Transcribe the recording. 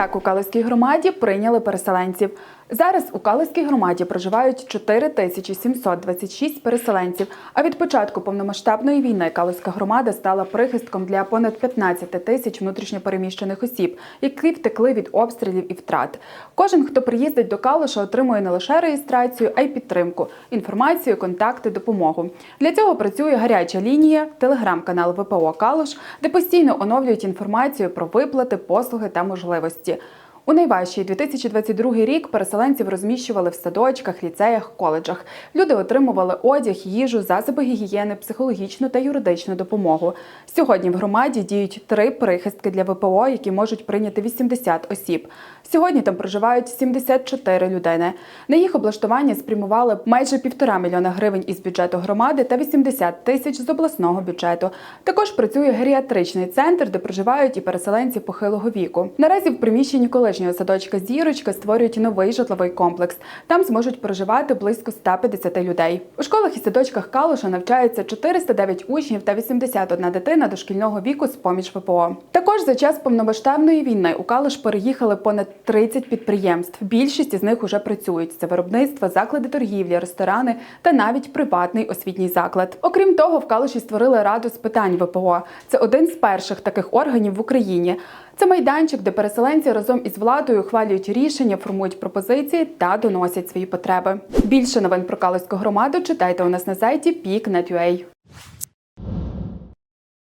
Як у Калузькій громаді прийняли переселенців? Зараз у Калузькій громаді проживають 4726 переселенців. А від початку повномасштабної війни Калузька громада стала прихистком для понад 15 тисяч внутрішньопереміщених осіб, які втекли від обстрілів і втрат. Кожен, хто приїздить до Калуша, отримує не лише реєстрацію, а й підтримку, інформацію, контакти, допомогу. Для цього працює гаряча лінія, телеграм-канал ВПО Калуш, де постійно оновлюють інформацію про виплати, послуги та можливості. У найважчий 2022 рік переселенців розміщували в садочках, ліцеях, коледжах. Люди отримували одяг, їжу, засоби гігієни, психологічну та юридичну допомогу. Сьогодні в громаді діють три прихистки для ВПО, які можуть прийняти 80 осіб. Сьогодні там проживають 74 людини. На їх облаштування спрямували майже півтора мільйона гривень із бюджету громади та 80 тисяч з обласного бюджету. Також працює геріатричний центр, де проживають і переселенці похилого віку. Наразі в приміщенні колишнього садочка Зірочка створюють новий житловий комплекс. Там зможуть проживати близько 150 людей. У школах і садочках Калуша навчаються 409 учнів та 81 дитина дошкільного віку з поміж ВПО. Також за час повномасштабної війни у Калуш переїхали понад 30 підприємств. Більшість із них уже працюють. Це виробництво, заклади торгівлі, ресторани та навіть приватний освітній заклад. Окрім того, в Калуші створили раду з питань ВПО. Це один з перших таких органів в Україні. Це майданчик, де переселенці разом із владою хвалюють рішення, формують пропозиції та доносять свої потреби. Більше новин про Калицьку громаду читайте у нас на сайті peak.net.ua.